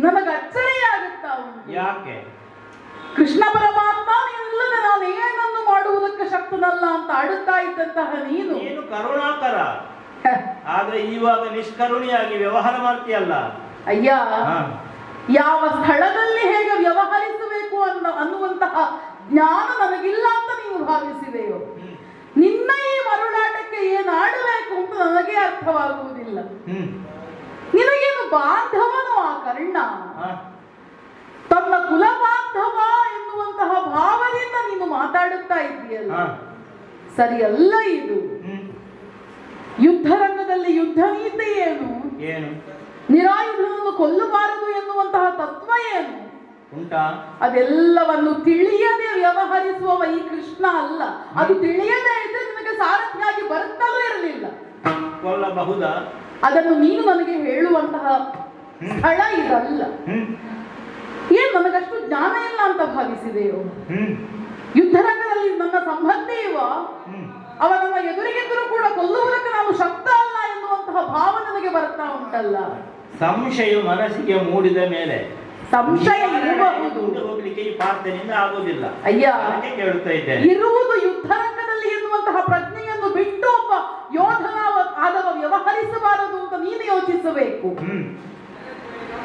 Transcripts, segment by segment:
ನನಗೆ ಅಚ್ಚರಿಯಾಗುತ್ತಾ ಯಾಕೆ? ಕೃಷ್ಣ ಪರಮಾತ್ಮ ನೀನಿಲ್ಲದೆ ನಾನು ಏನನ್ನು ಮಾಡುವುದಕ್ಕೆ ಶಕ್ತನಲ್ಲ ಅಂತ ಆಡುತ್ತಾ ಇದ್ದಂತಹ ನೀನು. ಏನು ಕರುಣಾಕರ. ಆದ್ರೆ ಇವಾಗ ನಿಷ್ಕರುಣಿಯಾಗಿ ವ್ಯವಹಾರ ಮಾಡ್ತೀಯಲ್ಲ? ಅಯ್ಯ ಯಾವ ಸ್ಥಳದಲ್ಲಿ ಹೇಗೆ ವ್ಯವಹರಿಸಬೇಕು ಅನ್ನೋ ಅನ್ನುವಂತಹ ಜ್ಞಾನ ನನಗಿಲ್ಲ ಅಂತ ನೀವು ಭಾವಿಸಿದೆಯೋ. ನಿನ್ನ ಈ ಮರುಳಾಟಕ್ಕೆ ಏನು ಆಡಬೇಕು ಅಂತ ನನಗೆ ಅರ್ಥವಾಗುವುದಿಲ್ಲ. ನಿನಗೇನು ಬಾಂಧವನು ಆ ಕರ್ಣ. ತನ್ನ ಕುಲ ಬಾಂಧವ ಎನ್ನುವಂತಹ ಭಾವದಿಂದ ನೀನು ಮಾತಾಡುತ್ತಾ ಇದೆಯಲ್ಲ. ಸರಿಯಲ್ಲ ಇದು. ಯುದ್ಧ ರಂಗದಲ್ಲಿ ಯುದ್ಧ ನೀತಿ ಏನು? ಏನು? ನಿರಾಯುಧನನ್ನು ಕೊಲ್ಲಬಾರದು ಎನ್ನುವಂತಹ ತತ್ವ ಏನು? ಉಂಟಾ. ಅದೆಲ್ಲವನ್ನು ತಿಳಿಯದೆ ವ್ಯವಹರಿಸುವವ ಈ ಕೃಷ್ಣ ಅಲ್ಲ. ಅದು ತಿಳಿಯದೇ ಇದ್ರೆ ನಿನಗೆ ಸಾರಥಿಯಾಗಿ ಬರುತ್ತಲೂ ಇರಲಿಲ್ಲ. ಕೊಲ್ಲಬಹುದಾ? ಅದನ್ನು ನೀನು ನನಗೆ ಹೇಳುವಂತಹ ಸ್ಥಳ ಇದಲ್ಲ. ಏನ್ ನನಗಷ್ಟು ಜ್ಞಾನ ಇಲ್ಲ ಅಂತ ಭಾವಿಸಿದೆಯೋ? ಯುದ್ಧರಂಗದಲ್ಲಿ ನನ್ನ ಸಂಬಂಧೇವ ಅವನನ್ನ ಎದುರಿಗಿದ್ದರೂ ಕೂಡ ಕೊಲ್ಲುವುದಕ್ಕೆ ನಾನು ಶಕ್ತ ಅಲ್ಲ ಎನ್ನುವಂತಹ ಭಾವ ನನಗೆ ಬರ್ತಾ ಉಂಟಲ್ಲ. ಸಂಶಯ ಮನಸ್ಸಿಗೆ ಮೂಡಿದ ಮೇಲೆ ಸಂಶಯ ಇರಬಹುದು. ಮುಂದೆ ಹೋಗ್ಲಿಕ್ಕೆ ಈ ಪ್ರಾರ್ಥನೆಯಿಂದ ಆಗುದಿಲ್ಲ. ಅಯ್ಯ. ಇರುವುದು ಕೇಳ್ತಾ ಇದ್ದೇನೆ. ಇರುವುದು ಯುದ್ಧರಂಗದಲ್ಲಿ ಎನ್ನುವಂತಹ ಪ್ರಜ್ಞೆಯನ್ನು ಬಿಟ್ಟು ಒಬ್ಬ ಯೋಧನ ಆದವ ವ್ಯವಹರಿಸಬಾರದು ಅಂತ ನೀನು ಯೋಚಿಸಬೇಕು.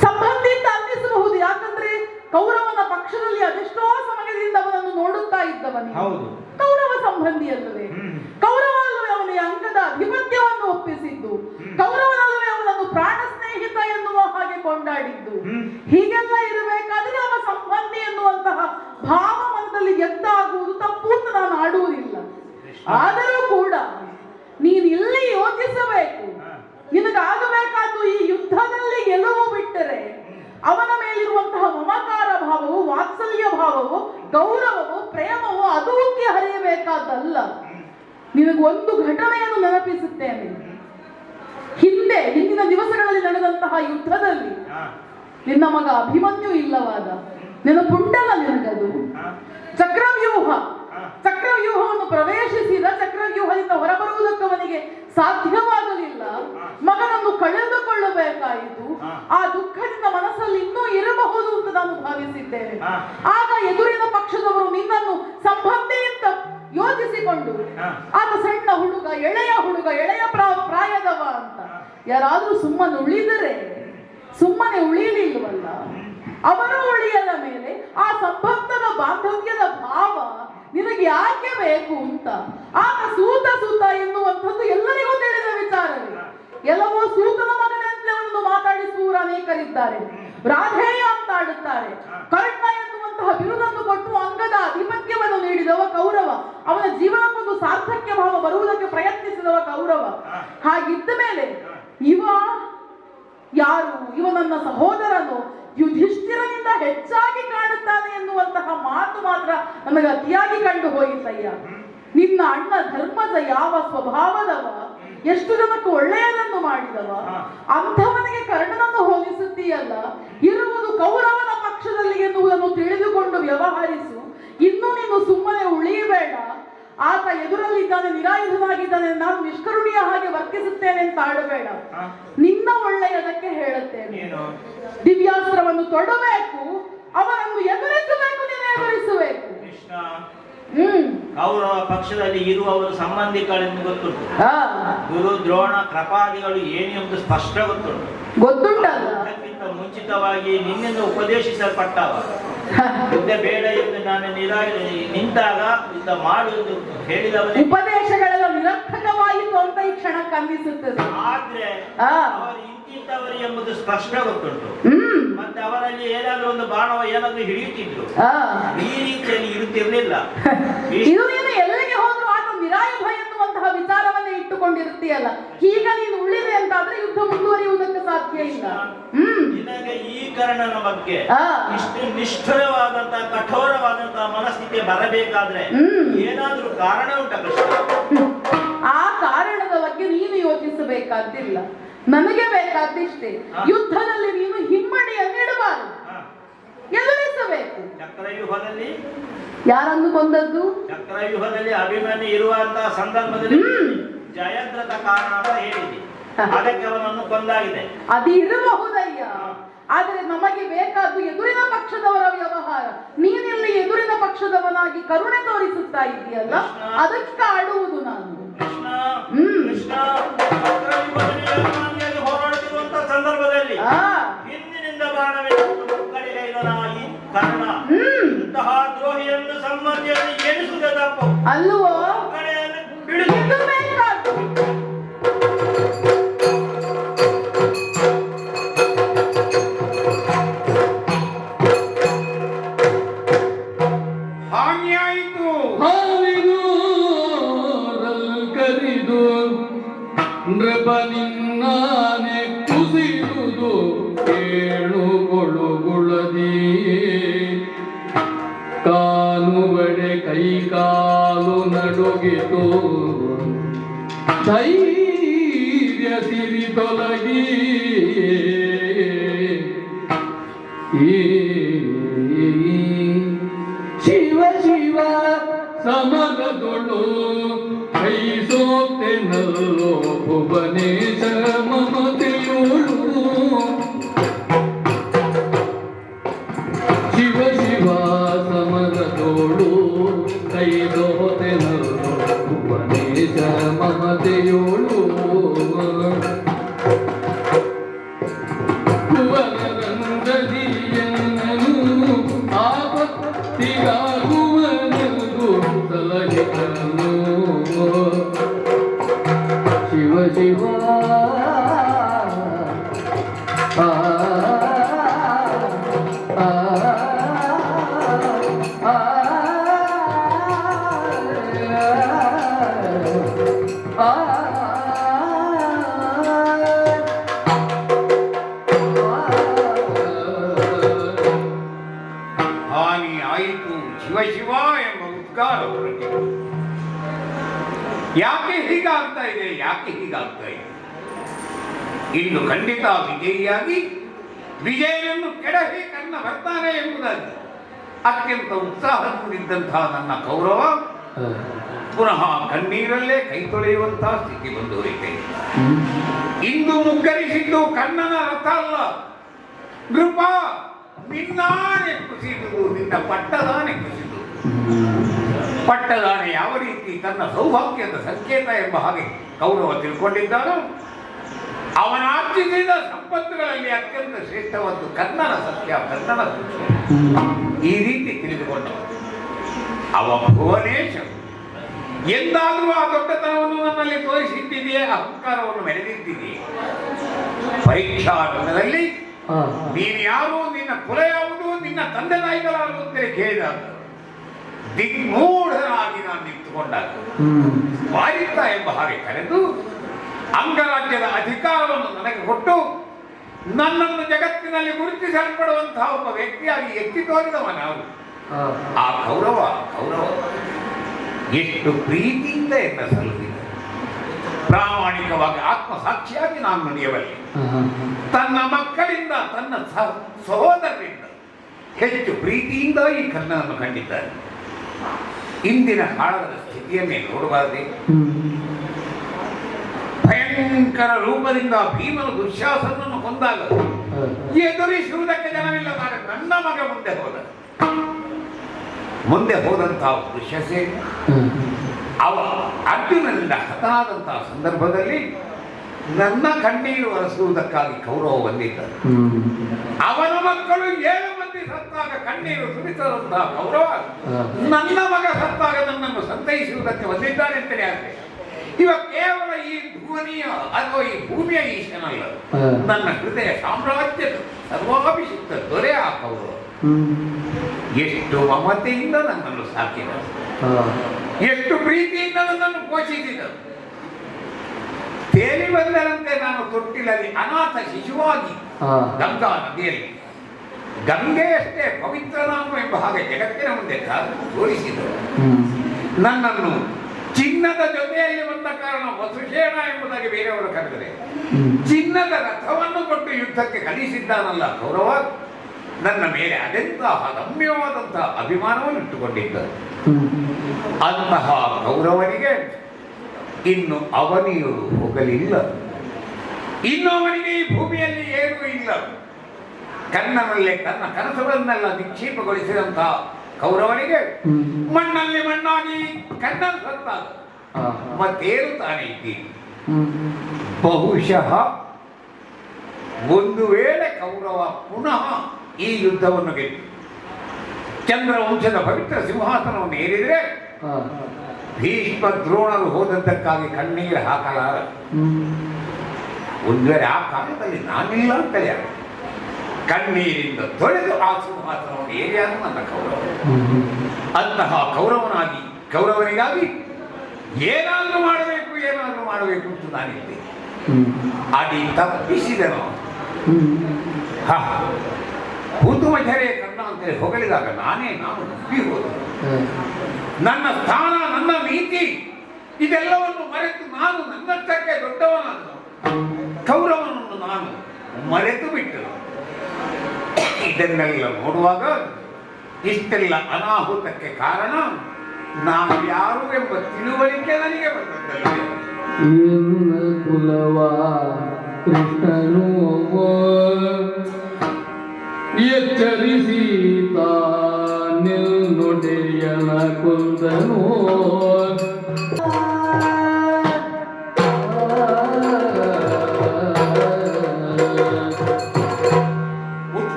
ಸಂಬಂಧಿತ ಸಂಬಂಧಿ ಅಂತ ಅನ್ನಿಸಬಹುದು. ಯಾಕಂದ್ರೆ ಕೌರವನ ಪಕ್ಷದಲ್ಲಿ ಅದೆಷ್ಟೋ ಸಮಯದಿಂದ ಅವನನ್ನು ನೋಡುತ್ತಾ ಇದ್ದವನು. ಕೌರವ ಸಂಬಂಧಿ ಅಲ್ಲವೇ. ಹ್ಮ್ ಕೌರವನಲ್ಲವೇ ಅವನಿಗೆ ಅಂಕದ ಅಧಿಪತ್ಯವನ್ನು ಒಪ್ಪಿಸಿದ್ದು. ಕೌರವನಲ್ಲವೇ ಅವನನ್ನು ಪ್ರಾಣ ಸ್ನೇಹಿತ ಎನ್ನುವ ಹಾಗೆ ಕೊಂಡಾಡಿದ್ದು. ಹೀಗೆಲ್ಲ ಇರಬೇಕಾದ್ರೆ ಅವನ ಸಂಬಂಧಿ ಎನ್ನುವಂತಹ ಭಾವ ಮನದಲ್ಲಿ ಎದ್ದಾಗುವುದು ಆಗುವುದು ತಪ್ಪು ಅಂತ ನಾನು ಆಡುವುದಿಲ್ಲ. ಆದರೂ ಕೂಡ ನೀನು ಇಲ್ಲಿ ಯೋಚಿಸಬೇಕು ಹಾ. ನಿನಗಾಗಬೇಕಾದ್ದು ಈ ಯುದ್ಧದಲ್ಲಿ ಗೆಲುವು ಬಿಟ್ಟರೆ ಅವನ ಮೇಲಿರುವಂತಹ ಮಮಕಾರ ಭಾವವು ವಾತ್ಸಲ್ಯ ಭಾವವು ಗೌರವವು ಪ್ರೇಮವು ಅದು ಉಕ್ಕಿ ಹರಿಯಬೇಕಾದಲ್ಲ ನಿನಗೊಂದು ಘಟನೆಯನ್ನು ನೆನಪಿಸುತ್ತೇನೆ ಹಿಂದೆ ಹಿಂದಿನ ದಿವಸಗಳಲ್ಲಿ ನಡೆದಂತಹ ಯುದ್ಧದಲ್ಲಿ ಹಾ. ನಿನ್ನ ಮಗ ಅಭಿಮನ್ಯು ಇಲ್ಲವಾದ ನೆನಪುಂಡಲ್ಲ ನಿನಗದು. ಚಕ್ರವ್ಯೂಹ. ಚಕ್ರವ್ಯೂಹವನ್ನು ಪ್ರವೇಶಿಸಿದ ಚಕ್ರವ್ಯೂಹದಿಂದ ಹೊರಬರುವುದಕ್ಕೆ ಅವನಿಗೆ ಸಾಧ್ಯವಾಗಲಿಲ್ಲ ಮಗನನ್ನು ಕಳೆದುಕೊಳ್ಳಬೇಕಾಯಿತು. ಆ ದುಃಖದಿಂದ ಮನಸ್ಸಲ್ಲಿ ಇನ್ನೂ ಇರಬಹುದು ಅಂತ ನಾನು ಭಾವಿಸಿದ್ದೇನೆ. ಆಗ ಎದುರಿನ ಪಕ್ಷದವರು ನಿನ್ನನ್ನು ಸಂಬಂಧಿ ಅಂತ ಯೋಚಿಸಿಕೊಂಡು ಆತ ಸಣ್ಣ ಹುಡುಗ ಎಳೆಯ ಹುಡುಗ ಎಳೆಯ ಪ್ರಾ- ಪ್ರಾಯದವ ಅಂತ. ಯಾರಾದ್ರೂ ಸುಮ್ಮನೆ ಉಳಿದರೆ ಸುಮ್ಮನೆ ಉಳಿಯಲಿಲ್ಲವಲ್ಲ ಅವರು ಉಳಿಯದ ಮೇಲೆ ಆ ಸಂಬಂಧದ ಬಾಂಧವ್ಯದ ಭಾವ ನಿನಗೆ ಯಾಕೆ ಬೇಕು ಅಂತ? ಆತ ಸೂತ ಸೂತ ಎನ್ನುವಂಥದ್ದು ಎಲ್ಲರಿಗೂ ತಿಳಿದ ವಿಚಾರವೇ. ಎಲ್ಲವೋ ಸೂತನ ಮಗನೆಂತಲೇ ಒಂದು ಮಾತಾಡಿಸುವ ಅನೇಕರಿದ್ದಾರೆ. ರಾಧೇಯ ಅಂತ ಆಡುತ್ತಾರೆ. ಕರ್ಣ ಎನ್ನುವಂತಹ ಬಿರುದನ್ನು ಕೊಟ್ಟು ಅಂಗದ ಅಧಿಪತ್ಯವನ್ನು ನೀಡಿದವ ಕೌರವ. ಅವನ ಜೀವನಕ್ಕೊಂದು ಸಾರ್ಥಕ್ಯ ಭಾವ ಬರುವುದಕ್ಕೆ ಪ್ರಯತ್ನಿಸಿದವ ಕೌರವ. ಹಾಗಿದ್ದ ಮೇಲೆ ಇವ ಯಾರು? ಇವ ನನ್ನ ಸಹೋದರನು. ಯುಧಿಷ್ಠಿರನಿಂದ ಹೆಚ್ಚಾಗಿ ಕಾಣುತ್ತಾನೆ ಎನ್ನುವಂತಹ ಮಾತು ಮಾತ್ರ ನನಗೆ ಅತಿಯಾಗಿ ಕಂಡು ಹೋಯಿತಯ್ಯ ನಿನ್ನ ಅಣ್ಣ ಧರ್ಮದ ಯಾವ ಸ್ವಭಾವದವ? ಎಷ್ಟು ಜನಕ್ಕೆ ಒಳ್ಳೆಯದನ್ನು ಮಾಡಿದವ? ಅಂಥವನಿಗೆ ಕರ್ಣನನ್ನು ಹೋಲಿಸುತ್ತೀಯಲ್ಲ. ಇರುವುದು ಕೌರವನ ಪಕ್ಷದಲ್ಲಿ ಎನ್ನುವುದನ್ನು ತಿಳಿದುಕೊಂಡು ವ್ಯವಹರಿಸು. ಇನ್ನು ನೀನು ಸುಮ್ಮನೆ ಉಳಿಯಬೇಡ. ಆತ ಎದುರಲ್ಲಿದ್ದಾನೆ ನಿರಾಯುಧನಾಗಿದ್ದಾನೆ ನಾನು ನಿಷ್ಕರುಣಿಯ ಹಾಗೆ ವರ್ತಿಸುತ್ತೇನೆ ಅಂತ ಆಡಬೇಡ. ಒಳ್ಳೆಯದಕ್ಕೆ ಹೇಳುತ್ತೇನೆ. ಏನು ದಿವ್ಯಾಸ್ತ್ರವನ್ನು ತೊಡಬೇಕು ಅವನನ್ನು ಎದುರಿಸಬೇಕು ನೀನು ಎದುರಿಸಬೇಕು. ಹ್ಮ್. ಕೌರವ ಪಕ್ಷದಲ್ಲಿ ಇರುವವರು ಸಂಬಂಧಿಗಳೆಂದು ಗೊತ್ತು ಗುರು ದ್ರೋಣ ಕೃಪಾದಿಗಳು ಎಂದು ಸ್ಪಷ್ಟ ಗೊತ್ತು ಗೊತ್ತುಂಟಲ್ಲ? ಮುಂಚಿತವಾಗಿ ನಿನ್ನಿಂದ ಉಪದೇಶಿಸಲ್ಪಟ್ಟವ. ಯುದ್ಧ ಬೇಡ ಎಂದು ನಾನು ನಿರಾಗಿ ನಿಂತಾಗ ಯುದ್ಧ ಮಾಡು ಎಂದು ಹೇಳಿದವನೇ. ಉಪದೇಶಗಳೆಲ್ಲ ನಿರರ್ಥಕವಾಯಿತು ಅಂತ ಈ ಕ್ಷಣ ಅನ್ನಿಸುತ್ತದೆ ಆದ್ರೆ ಇಂತಿಂತವರು ಎಂಬುದು ಸ್ಪಷ್ಟ ಗೊತ್ತುಂಟು. ಮತ್ತೆ ಅವರಲ್ಲಿ ಏನಾದ್ರೂ ಒಂದು ಬಾಣವ ಏನಾದ್ರೂ ಹಿಡಿಯುತ್ತಿದ್ರು. ಈ ರೀತಿಯಲ್ಲಿ ಇರುತ್ತಿರಲಿಲ್ಲ. ಇದು ನೀನು ಎಲ್ಲಿಗೆ ಹೋದ್ರು ಆತ ನಿರಾಯುಧ ಎನ್ನುವಂತಹ ವಿಚಾರವನ್ನೇ ಇಟ್ಟುಕೊಂಡಿರುತ್ತೀಯಲ್ಲ. ಈಗ ನೀನು ಉಳಿದೆ ಅಂತಾದ್ರೆ ಯುದ್ಧ ಮುಂದುವರಿಯುವುದಕ್ಕೆ ಸಾಧ್ಯ ಇಲ್ಲ. ಹ್ಮ್. ನಿನಗೆ ಈ ಕರ್ಣನ ಬಗ್ಗೆ. ಇಷ್ಟು ನಿಷ್ಠುರವಾದಂತಹ ಕಠೋರವಾದಂತಹ ಮನಸ್ಥಿತಿ ಬರಬೇಕಾದ್ರೆ. ಏನಾದ್ರೂ ಕಾರಣ ಉಂಟ ಕೃಷ್ಣ? ಆ ಕಾರಣದ ಬಗ್ಗೆ ನೀನು ಯೋಚಿಸಬೇಕಾದಿಲ್ಲ ನನಗೆ ಬೇಕಾದಿಷ್ಟೇ. ಯುದ್ಧದಲ್ಲಿ ನೀನು ಹಿಮ್ಮಡಿಯನ್ನು ಇಡಬಾರದು. ಎದುರಿಸಬೇಕು. ಚಕ್ರವ್ಯೂಹದಲ್ಲಿ? ಯಾರನ್ನು ಕೊಂದದ್ದು? ಚಕ್ರವ್ಯೂಹದಲ್ಲಿ ಅಭಿಮಾನಿ ಇರುವಂತಹ ಸಂದರ್ಭದಲ್ಲಿ ಜಯದ್ರಥ ಕಾರಣ ಅಂತ ಹೇಳಿದೆ ಅದಕ್ಕೆ ಅವನನ್ನು ಕೊಂದಾಗಿದೆ. ಅದು ಇರಬಹುದಯ್ಯ. ಆದರೆ ನಮಗೆ ಬೇಕಾದ್ದು ಎದುರಿನ ಪಕ್ಷದವರ ವ್ಯವಹಾರ. ನೀನಿಲ್ಲಿ ಎದುರಿನ ಪಕ್ಷದವನಾಗಿ ಕರುಣೆ ತೋರಿಸುತ್ತಾ ಇದೆಯಲ್ಲ ಅದಕ್ಕೆ ಆಡುವುದು ನಾನು. ಹೋರಾಡುತ್ತಿರುವಂತಹ ಸಂದರ್ಭದಲ್ಲಿ ಹಿಂದಿನಿಂದ ಕರ್ಣ. ಹ್ಮ್. ಇಂತಹ ದ್ರೋಹಿಯನ್ನು ಸಂಬಂಧಿಯನ್ನು ಎಣಿಸುವುದೇ ತಪ್ಪು. ಅಲ್ಲವೋ? ಕಡೆಯನ್ನು ಇನ್ನು ಖಂಡಿತ ವಿಜಯಿಯಾಗಿ ವಿಜಯನನ್ನು ಕೆಡಹಿ ಕನ್ನ ಬರ್ತಾನೆ ಎಂಬುದಾಗಿ ಅತ್ಯಂತ ಉತ್ಸಾಹದಿಂದಂತಹ ನನ್ನ ಗೌರವ. ಪುನಃ ಕಣ್ಣೀರಲ್ಲೇ ಕೈ ತೊಳೆಯುವಂತಹ ಸ್ಥಿತಿ ಬಂದು ಹೋಯಿತೆ ಇಂದು ಮುಗ್ಗರಿಸಿದ್ದು ಕಣ್ಣನ ರಥ ಅಲ್ಲ. ನೃಪ ನಿನ್ನಾನೆ ಕುಸಿದುದು ನಿನ್ನ ಪಟ್ಟದಾನೆ ಕುಸಿದು. ಪಟ್ಟದಾನೆ ಯಾವ ರೀತಿ ತನ್ನ ಸೌಭಾಗ್ಯದ ಸಂಕೇತ ಎಂಬ ಹಾಗೆ ಗೌರವ ತಿಳ್ಕೊಂಡಿದ್ದಾನೋ ಅವನ ಆರ್ಜಿಸಿದ ಸಂಪತ್ತುಗಳಲ್ಲಿ ಅತ್ಯಂತ ಶ್ರೇಷ್ಠವಾದ್ದು ಕರ್ಣನ ಸತ್ಯ ಕರ್ಣನ ಸತ್ಯ. ಈ ರೀತಿ ತಿಳಿದುಕೊಂಡ ಅವ ಭುವನೇಶ ಎಂದಾದರೂ ಆ ದೊಡ್ಡತನವನ್ನು ನನ್ನಲ್ಲಿ ತೋರಿಸಿದ್ದಿದೆಯೇ ಅಹಂಕಾರವನ್ನು ಮೆರೆದಿದ್ದೀಯೇ ಪರೀಕ್ಷಾ ರಂಗದಲ್ಲಿ ನೀನು ಯಾರು ನಿನ್ನ ಕುಲ ಯಾವುದು ನಿನ್ನ ತಂದೆ ತಾಯಿಗಳಾರು ಅಂತ ಕೇಳಿದಾಗ ದಿಗ್ಮೂಢನಾಗಿ ನಾನು ನಿಂತುಕೊಂಡಾಗ ವಾರಿತ ಎಂಬ ಹಾಗೆ ಕರೆದು ಅಂಗರಾಜ್ಯದ ಅಧಿಕಾರವನ್ನು ನನಗೆ ಕೊಟ್ಟು ನನ್ನನ್ನು ಜಗತ್ತಿನಲ್ಲಿ ಗುರುತಿಸಲ್ಪಡುವಂತಹ ಒಬ್ಬ ವ್ಯಕ್ತಿಯಾಗಿ ಎತ್ತಿ ತೋರಿದವ ನಾವು. ಆ ಗೌರವ ಗೌರವ ಎಷ್ಟು ಪ್ರೀತಿಯಿಂದ ಎನ್ನ ಸಲ್ಲುತ್ತಿದೆ ಪ್ರಾಮಾಣಿಕವಾಗಿ ಆತ್ಮಸಾಕ್ಷಿಯಾಗಿ ನಾನು ನಡೆಯಬಲ್ಲೆ. ತನ್ನ ಮಕ್ಕಳಿಂದ ತನ್ನ ಸಹೋದರರಿಂದ ಹೆಚ್ಚು ಪ್ರೀತಿಯಿಂದ ಈ ಕನ್ನಡನ್ನು ಕಂಡಿದ್ದಾರೆ. ಇಂದಿನ ಕಾಲದ ಸ್ಥಿತಿಯನ್ನೇ ನೋಡಬಾರದೆ. ಭಯಂಕರ ರೂಪದಿಂದ ಭೀಮನು ದುಶ್ಯಾಸನನ್ನು ಕೊಂದಾಗ ಎದುರಿಸುವುದಕ್ಕೆ ಜನವಿಲ್ಲದಾಗ ನನ್ನ ಮಗ ಮುಂದೆ ಹೋದ. ಮುಂದೆ ಹೋದಂತಹ ದುಶ್ಯಸೆ ಅವ ಅರ್ಜುನನಿಂದ ಹತನಾದಂತಹ ಸಂದರ್ಭದಲ್ಲಿ ನನ್ನ ಕಣ್ಣೀರು ಒರೆಸುವುದಕ್ಕಾಗಿ ಕೌರವ ಬಂದಿದ್ದ. ಅವನ ಮಕ್ಕಳು ಏಳು ಮಂದಿ ಸತ್ತಾಗ ಕಣ್ಣೀರು ಸುರಿಸದಂತಹ ಕೌರವ ನನ್ನ ಮಗ ಸತ್ತಾಗ ನನ್ನನ್ನು ಸಂತೈಸುವುದಕ್ಕೆ ಬಂದಿದ್ದಾನೆ ಅಂತಲೇ ಆದ್ರೆ ಇವ ಕೇವಲ ಈ ಭುವನಿಯ ಅಥವಾ ಈ ಭೂಮಿಯ ಈಶನಲ್ಲ ನನ್ನ ಹೃದಯ ಸಾಮ್ರಾಜ್ಯದ ಸರ್ವಾಭಿಷಿಕ್ತ ದೊರೆ ಆ ಎಷ್ಟು ಮಮತೆಯಿಂದ ನನ್ನನ್ನು ಸಾಕಿದ ಎಷ್ಟು ಪ್ರೀತಿಯಿಂದ ನನ್ನನ್ನು ಪೋಷಿಸಿದರು. ತೇಲಿ ಬಂದರಂತೆ ನಾನು ತೊಟ್ಟಿಲಲ್ಲಿ ಅನಾಥ ಶಿಶುವಾಗಿ ಗಂಗಾ ನದಿಯಲ್ಲಿ. ಗಂಗೆಯಷ್ಟೇ ಪವಿತ್ರ ನಾಮ ಎಂಬ ಹಾಗೆ ಜಗತ್ತಿನ ಮುಂದೆ ತೋರಿಸಿದರು. ನನ್ನನ್ನು ಚಿನ್ನದ ಜೊತೆಯಲ್ಲಿ ಬಂದ ಕಾರಣ ವಸುಷೇಣ ಎಂಬುದಾಗಿ ಬೇರೆಯವರು ಕರೆದರೆ. ಚಿನ್ನದ ರಥವನ್ನು ಕೊಟ್ಟು ಯುದ್ಧಕ್ಕೆ ಕಲಿಸಿದ್ದಾನಲ್ಲ ಗೌರವ. ನನ್ನ ಮೇಲೆ ಅದೆಂತಹ ಅದಮ್ಯವಾದಂತಹ ಅಭಿಮಾನವನ್ನು ಇಟ್ಟುಕೊಂಡಿದ್ದರು ಅಂತಹ ಗೌರವನಿಗೆ ಇನ್ನು ಅವನಿಯರು ಹೋಗಲಿಲ್ಲ. ಇನ್ನು ಅವನಿಗೆ ಈ ಭೂಮಿಯಲ್ಲಿ ಏನೂ ಇಲ್ಲ. ಕನ್ನನಲ್ಲೇ ತನ್ನ ಕನಸುಗಳನ್ನೆಲ್ಲ ನಿಕ್ಷೇಪಗೊಳಿಸಿದಂತಹ ಕೌರವನಿಗೆ. ಮಣ್ಣಲ್ಲಿ ಮಣ್ಣಾಗಿ ಕಣ್ಣಲ್ಲಿ ಸತ್ತ ಮತ್ತೇನು ತಾನೇ ಇದ್ದೀನಿ ಬಹುಶಃ ಒಂದು ವೇಳೆ ಕೌರವ ಪುನಃ ಈ ಯುದ್ಧವನ್ನು ಗೆದ್ದು ಚಂದ್ರವಂಶದ ಪವಿತ್ರ ಸಿಂಹಾಸನವನ್ನು ಏರಿದರೆ ಭೀಷ್ಮ ದ್ರೋಣರು ಹೋದದ್ದಕ್ಕಾಗಿ ಕಣ್ಣೀರು ಹಾಕಲಾರ. ಒಂದು ವೇಳೆ ಆ ಕಾಲದಲ್ಲಿ ನಾನಿಲ್ಲ ಅಂತಲೇ ಅಲ್ಲ. ಕಣ್ಣೀರಿಂದ ತೊಳೆದು ಆ ಸಿಂಹಾಸನವನ್ನು ಏರಿಯಾದ ನನ್ನ ಕೌರವ. ಅಂತಹ ಕೌರವನಾಗಿ, ಕೌರವನಿಗಾಗಿ ಏನಾದರೂ ಮಾಡಬೇಕು ಏನಾದರೂ ಮಾಡಬೇಕು ಅಂತ ನಾನಿದ್ದೇನೆ. ಅಡಿ ತಪ್ಪಿಸಿದನು. ಹ ಹುತುಮಚರೆ ಕಣ್ಣ ಅಂತೇಳಿ ಹೊಗಳಿದಾಗ ನಾನೇ ನಾನು ತಪ್ಪಿ ಹೋದ ನನ್ನ ಸ್ಥಾನ, ನನ್ನ ನೀತಿ, ಇದೆಲ್ಲವನ್ನು ಮರೆತು ನಾನು ನನ್ನಷ್ಟಕ್ಕೆ ದೊಡ್ಡವನನ್ನು ಕೌರವನನ್ನು ನಾನು ಮರೆತು ಬಿಟ್ಟು ಇದನ್ನೆಲ್ಲ ನೋಡುವಾಗ ಇಷ್ಟೆಲ್ಲ ಅನಾಹುತಕ್ಕೆ ಕಾರಣ ನಾವು ಯಾರು ಎಂಬ ತಿಳುವಳಿಕೆ ನನಗೆ ಬಂದದ್ದಲ್ಲ. ಎನ್ನ ಕುಲವ ನಿಲ್ ಕುಂದನೋ ಕುಂದನು.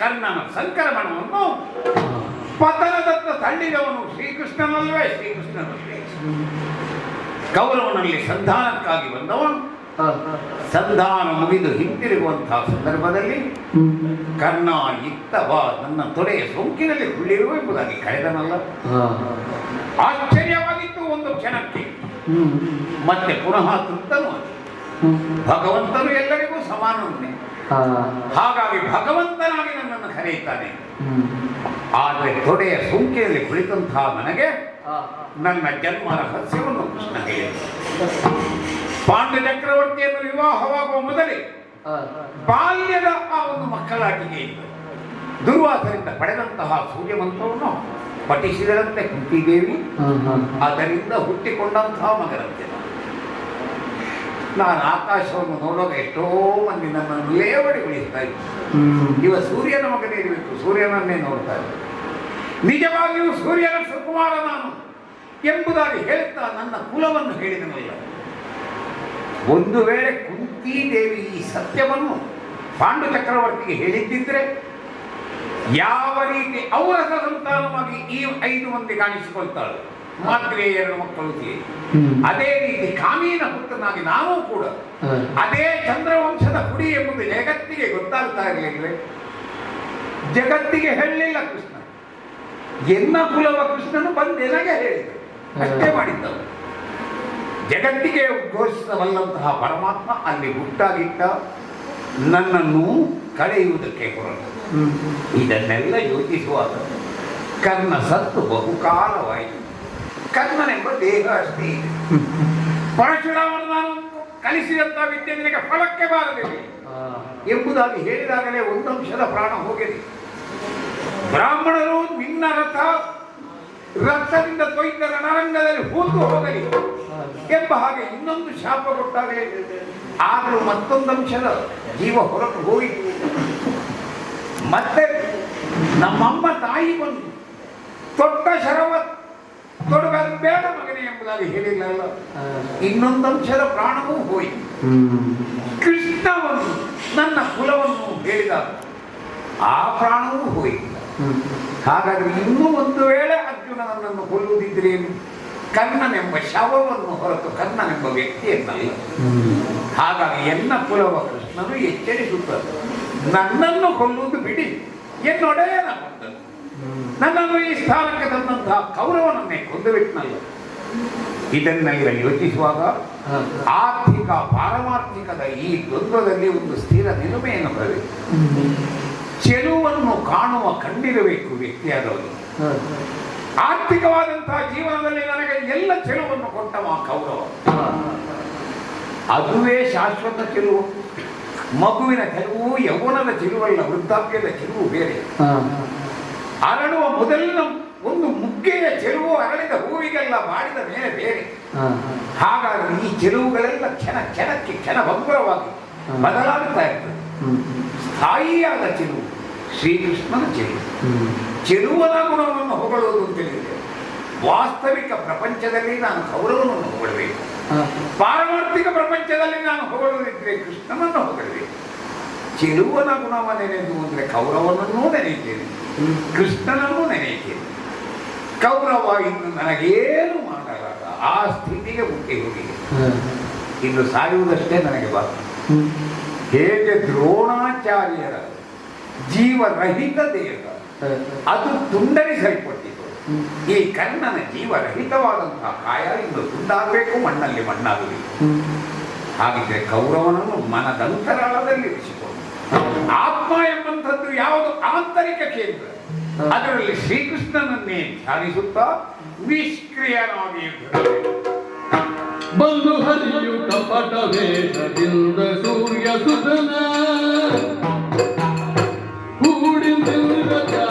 ಕರ್ಣನ ಸಂಕ್ರಮಣವನ್ನು ಪತನದತ್ತ ತಳ್ಳಿದವನು ಶ್ರೀಕೃಷ್ಣನಲ್ವೇ ಶ್ರೀಕೃಷ್ಣನಲ್ವೇ ಕೌರವನಲ್ಲಿ ಸಂಧಾನಕ್ಕಾಗಿ ಬಂದವನು. ಸಂಧಾನ ಮುಗಿದು ಹಿಂತಿರುಗುವಂತಹ ಸಂದರ್ಭದಲ್ಲಿ ಕರ್ಣ ಇತ್ತವ ನನ್ನ ತೊಡೆಯ ಸೋಂಕಿನಲ್ಲಿ ಹುಳ್ಳಿರುವ ಎಂಬುದಾಗಿ ಕಳೆದನಲ್ಲ. ಆಶ್ಚರ್ಯವಾಗಿತ್ತು ಒಂದು ಕ್ಷಣಕ್ಕೆ. ಮತ್ತೆ ಪುನಃ ತೃಪ್ತನು. ಭಗವಂತನು ಎಲ್ಲರಿಗೂ ಸಮಾನವನ್ನೇ ಹಾಗಾಗಿ ಭಗವಂತನಾಗಿ ನನ್ನನ್ನು ಕರೆಯುತ್ತಾನೆ. ಆದರೆ ತೊಡೆಯ ಸುಂಕೆಯಲ್ಲಿ ಕುಳಿತಂತಹ ನನಗೆ ನನ್ನ ಜನ್ಮ ರಹಸ್ಯವನ್ನು ಕೃಷ್ಣ ಪಾಂಡ ಚಕ್ರವರ್ತಿಯನ್ನು ವಿವಾಹವಾಗುವ ಮೊದಲೇ ಬಾಲ್ಯದ ಆ ಒಂದು ಮಕ್ಕಳಾಟಿಗೆ ಇತ್ತು ದುರ್ವಾಸರಿಂದ ಪಡೆದಂತಹ ಸೂರ್ಯ ಮಂತ್ರವನ್ನು ಪಠಿಸಿದರಂತೆ ಕುಂತಿದೇವಿ. ಅದರಿಂದ ಹುಟ್ಟಿಕೊಂಡಂತಹ ಮಗನಂತೆ ನಾನು. ನಾನು ಆಕಾಶವನ್ನು ನೋಡುವಾಗ ಎಷ್ಟೋ ಮಂದಿ ನನ್ನನ್ನು ಲೇವಡಿಗೊಳಿಸ್ತಾ ಇತ್ತು ಇವ ಸೂರ್ಯನ ಮಗನೇ ಇರಬೇಕು ಸೂರ್ಯನನ್ನೇ ನೋಡ್ತಾ ಇದ್ದ ನಿಜವಾಗಿಯೂ ಸೂರ್ಯನ ಸುಕುಮಾರ ನಾನು ಎಂಬುದಾಗಿ ಹೇಳ್ತಾ ನನ್ನ ಕುಲವನ್ನು ಹೇಳಿದನಲ್ಲ. ಒಂದು ವೇಳೆ ಕುಂತಿ ದೇವಿ ಈ ಸತ್ಯವನ್ನು ಪಾಂಡು ಚಕ್ರವರ್ತಿಗೆ ಹೇಳಿದ್ದಿದ್ರೆ ಯಾವ ರೀತಿ ಅವರ ಸಂತಾನವಾಗಿ ಈ ಐದು ಮಂದಿ ಕಾಣಿಸಿಕೊಳ್ತಾಳೆ? ಮಾತ್ರೆ ಎರಡು ಮಕ್ಕಳು ಅದೇ ರೀತಿ ಕಾಮೀನ ಹುಟ್ಟನಾಗಿ ನಾವು ಕೂಡ ಅದೇ ಚಂದ್ರವಂಶದ ಹುಡಿ ಎಂಬುದು ಜಗತ್ತಿಗೆ ಗೊತ್ತಾಗ್ತಾ ಇರಲಿಲ್ಲ ಜಗತ್ತಿಗೆ ಹೇಳಲಿಲ್ಲ ಕೃಷ್ಣ. ಎನ್ನ ಕುಲವ ಕೃಷ್ಣನು ಬಂದೆನಗೆ ಹೇಳಿದ. ಅಷ್ಟೇ ಮಾಡಿದ್ದವು ಜಗತ್ತಿಗೆ ಉದ್ಘೋಷಿಸಬಲ್ಲಂತಹ ಪರಮಾತ್ಮ ಅಲ್ಲಿ ಹುಟ್ಟಾಗಿಟ್ಟ ನನ್ನನ್ನು ಕಳೆಯುವುದಕ್ಕೆ ಹೊರಟು. ಇದನ್ನೆಲ್ಲ ಯೋಚಿಸುವಾಗ ಕರ್ಣ ಸತ್ತು ಬಹುಕಾಲವಾಯಿತು. ಕರ್ಣನೆಂಬ ದೇಹ ಅಷ್ಟೇ ಇದೆ. ಪರಶುರಾಮನು ನಾನು ಕಲಿಸಿದಂಥ ವಿದ್ಯೆ ನಿನಗೆ ಫಲಕ್ಕೆ ಬಾರದಿದೆ ಎಂಬುದಾಗಿ ಹೇಳಿದಾಗಲೇ ಒಂದಂಶದ ಪ್ರಾಣ ಹೋಗಿದೆ. ಬ್ರಾಹ್ಮಣರು ನಿನ್ನ ರಥ ರಥದಿಂದ ತೊಯ್ದ ರಣರಂಗದಲ್ಲಿ ಹೂತು ಹೋಗಲಿ ಎಂಬ ಹಾಗೆ ಇನ್ನೊಂದು ಶಾಪ ಕೊಟ್ಟಾಗಲೇ ಆದರೂ ಮತ್ತೊಂದಂಶದ ಜೀವ ಹೊರಟು ಹೋಯಿತು ಮತ್ತೆ ನಮ್ಮಮ್ಮ ತಾಯಿ ಬಂದು ತೊಟ್ಟ ಶರವ ತೊಡಗಲು ಬೇಡ ಮಗನೇ ಎಂಬುದಾಗಿ ಹೇಳಿಲ್ಲಲ್ಲ. ಇನ್ನೊಂದಂಶದ ಪ್ರಾಣವೂ ಹೋಯಿತು. ಕೃಷ್ಣವನ್ನು ನನ್ನ ಕುಲವನ್ನು ಹೇಳಿದ ಆ ಪ್ರಾಣವೂ ಹೋಯಿತು. ಹಾಗಾದ್ರೆ ಇನ್ನೂ ಒಂದು ವೇಳೆ ಅರ್ಜುನ ನನ್ನನ್ನು ಕೊಲ್ಲುವುದಿದ್ರೇನು ಕರ್ಣನೆಂಬ ಶವವನ್ನು ಹೊರತು ಕರ್ಣನೆಂಬ ವ್ಯಕ್ತಿಯನ್ನಲ್ಲ ಹಾಗಾಗಿ ಎನ್ನ ಕುಲವ ಕೃಷ್ಣನು ಎಚ್ಚರಿಸುತ್ತದೆ ನನ್ನನ್ನು ಕೊಲ್ಲುವುದು ಬಿಡಿ. ಎನ್ನೊಡೆಯನ ಕೊಂದನು ನನ್ನನ್ನು ಈ ಸ್ಥಾನಕ್ಕೆ ತಂದಂತಹ ಕೌರವನನ್ನೇ ಕೊಂದು ಬಿಟ್ನಲ್ಲ. ಇದನ್ನೆಲ್ಲ ಯೋಚಿಸುವಾಗ ಆರ್ಥಿಕ ಪಾರಮಾರ್ಥಿಕದ ಈ ದ್ವಂದ್ವದಲ್ಲಿ ಒಂದು ಸ್ಥಿರ ನಿಲುಮೆಯನ್ನು ಬರಬೇಕು ಚೆಲುವನ್ನು ಕಾಣುವ ಕಂಡಿರಬೇಕು ವ್ಯಕ್ತಿಯಾದವನು ಆರ್ಥಿಕವಾದಂತಹ ಜೀವನದಲ್ಲಿ ನನಗೆ ಎಲ್ಲ ಚೆಲುವನ್ನು ಕೊಟ್ಟವ ಕೌರವ ಅದುವೇ ಶಾಶ್ವತ ಚೆಲುವು. ಮಗುವಿನ ಚೆಲುವು ಯೌವನದ ಚೆಲುವಲ್ಲ ವೃದ್ಧಾಪ್ಯದ ಚೆಲುವು ಬೇರೆ. ಅರಳುವ ಮೊದಲಿನ ಒಂದು ಮುಗ್ಗೆಯ ಚೆಲುವು ಅರಳಿದ ಹೂವಿಗೆಲ್ಲ ಮಾಡಿದ ಮೇಲೆ ಬೇರೆ. ಹಾಗಾಗಿ ಈ ಚೆಲುವುಗಳೆಲ್ಲ ಕ್ಷಣ ಕ್ಷಣಕ್ಕೆ ಕ್ಷಣ ಭಂಗುರವಾಗಿ. ಬದಲಾಗುತ್ತಾ ಇರ್ತದೆ. ಸ್ಥಾಯಿಯಾದ ಚೆಲುವು ಶ್ರೀಕೃಷ್ಣನ ಚೆಲುವು. ಚೆಲುವನ ಗುಣವನ್ನು ಹೊಗಳುವುದು ಅಂತ ಹೇಳಿದ್ರೆ ವಾಸ್ತವಿಕ ಪ್ರಪಂಚದಲ್ಲಿ ನಾನು ಕೌರವನನ್ನು ಹೊಗಳಬೇಕು. ಪಾರಮಾರ್ಥಿಕ ಪ್ರಪಂಚದಲ್ಲಿ ನಾನು ಹೊಗಳುವುದಿದ್ರೆ ಕೃಷ್ಣನನ್ನು ಹೊಗಳಬೇಕು. ಚೆಲುವನ ಗುಣವ ನೆನೆದು ಅಂದರೆ ಕೌರವನನ್ನೂ ನೆನೆಯುತ್ತೇನೆ. ಕೃಷ್ಣನನ್ನೂ ನೆನೆಯುತ್ತೇನೆ ಕೌರವ ಇನ್ನು ನನಗೇನು ಮಾಡಲಾರ ಆ ಸ್ಥಿತಿಗೆ ಮುಟ್ಟಿ ಹೋಗಿದೆ. ಇನ್ನು ಸಾಯುವುದಷ್ಟೇ ನನಗೆ ಬಾಕಿ. ಹೇಗೆ ದ್ರೋಣಾಚಾರ್ಯರ ಜೀವರಹಿತ ದೇಹ. ಅದು ತುಂಡರಿಸಲ್ಪಟ್ಟಿತು. ಈ ಕರ್ಣನ ಜೀವರಹಿತವಾದಂತಹ ಕಾಯ ಇನ್ನು ತುಂಡಾಗಬೇಕು ಮಣ್ಣಲ್ಲಿ ಮಣ್ಣಾಗಬೇಕು. ಹಾಗಿದ್ರೆ ಕೌರವನನ್ನು ಮನದಂತರಾಳದಲ್ಲಿ ಇರಿಸಿಕೊಂಡು ಆತ್ಮ ಎಂಬಂಥದ್ದು ಯಾವುದು? ಆಂತರಿಕ ಕೇಂದ್ರ. ಅದರಲ್ಲಿ ಶ್ರೀಕೃಷ್ಣನನ್ನೇ ಧ್ಯಾನಿಸುತ್ತಾ ನಿಷ್ಕ್ರಿಯನಾಗಿ ಬಂದು ಹರಿಯು ಕಪಟ ವೇಷದಿಂದ ಸೂರ್ಯ ಸುಧನ ಹೂಡಿನಿಂದ ತ್ಯಾಗದೊಳಗೆ